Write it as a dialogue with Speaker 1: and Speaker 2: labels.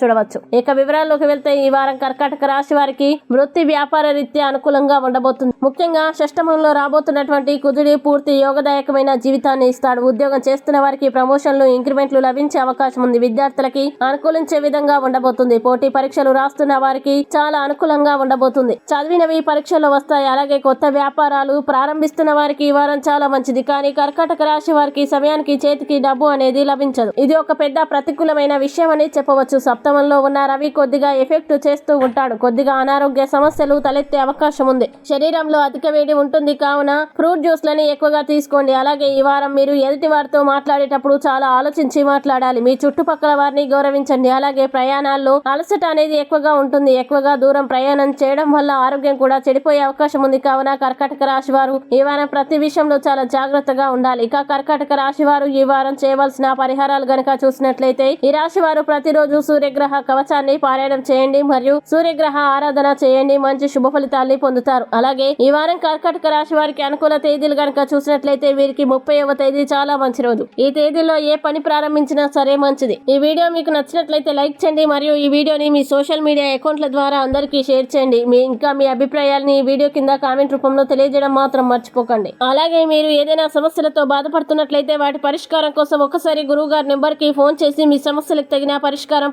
Speaker 1: చూడవచ్చు. ఇక వివరాల్లోకి వెళ్తే ఈ వారం కర్కాటక రాశి వారికి వృత్తి వ్యాపార రీత్యా అనుకూలంగా ఉండబోతుంది. ముఖ్యంగా షష్టమంలో రాబోతున్నటువంటి కుజుడి పూర్తి యోగదాయకమైన జీవితాన్ని ఇస్తాడు. ఉద్యోగం చేస్తున్న వారికి ప్రమోషన్లు ఇంక్రిమెంట్లు లభించే అవకాశం ఉంది. విద్యార్థులకి అనుకూలించే విధంగా ఉండబోతుంది. పోటీ పరీక్షలు రాస్తున్న వారికి చాలా అనుకూలంగా ఉండబోతుంది. చదివినవి పరీక్షలు వస్తాయి. అలాగే కొత్త వ్యాపారాలు ప్రారంభిస్తున్న వారికి ఈ వారం చాలా మంచిది. కానీ కర్కాటక రాశి వారికి సమయానికి చేతికి డబ్బు అనేది లభించదు. ఇది ఒక పెద్ద ప్రతికూలమైన విషయం అని చెప్పవచ్చు. సప్తమంలో ఉన్న రవి కొద్దిగా ఎఫెక్ట్ చేస్తూ ఉంటాడు. కొద్దిగా అనారోగ్య సమస్యలు తలెత్తే అవకాశం ఉంది. శరీరంలో అధిక వేడి ఉంటుంది కావున ఫ్రూట్ జ్యూస్లని ఎక్కువగా తీసుకోండి. అలాగే ఈ వారం మీరు ఎదుటి వారితో మాట్లాడేటప్పుడు చాలా ఆలోచించి మాట్లాడాలి. మీ చుట్టుపక్కల వారిని గౌరవించండి. అలాగే ప్రయాణాల్లో అలసట అనేది ఎక్కువగా ఉంటుంది. ఎక్కువగా దూరం ప్రయాణం చేయడం వల్ల ఆరోగ్యం కూడా చెడిపోయే అవకాశం ఉంది కావున కర్కాటక రాశి వారు ఈ వారం ప్రతి విషయంలో చాలా జాగ్రత్తగా ఉండాలి. ఇక కర్కాటక రాశి వారు ఈ వారం చేయవలసిన పరిహారాలు గనక చూసినట్లయితే ఈ రాశి వారు ప్రతిరోజు సూర్యగ్రహ కవచాన్ని పారాయణం చేయండి మరియు సూర్యగ్రహ ఆరాధన చేయండి. మంచి శుభ ఫలితాల్ని పొందుతారు. అలాగే ఈ వారం కర్కాటక రాశి వారికి అనుకూల తేదీలు గనక చూసినట్లయితే వీరికి ముప్పైవ తేదీ చాలా మంచి రోజు. ఈ తేదీలో ఏ పని ప్రారంభించినా సరే మంచిది. ఈ వీడియో మీకు నచ్చినట్లయితే లైక్ చేయండి మరియు ఈ వీడియోని మీ సోషల్ మీడియా అకౌంట్ల ద్వారా అందరికీ షేర్ చేయండి. మీ ఇంకా మీ అభిప్రాయాల్ని ఈ వీడియో కింద కామెంట్ రూపంలో తెలియజేయడం మాత్రం మర్చిపోకండి. అలాగే మీరు ఏదైనా సమస్యలతో బాధపడుతున్నట్లయితే వాటి పరిష్కారం కోసం ఒకసారి గురువు గారి నెంబర్కి ఫోన్ చేసి మీ సమస్యలకు తగిన పరిష్కారం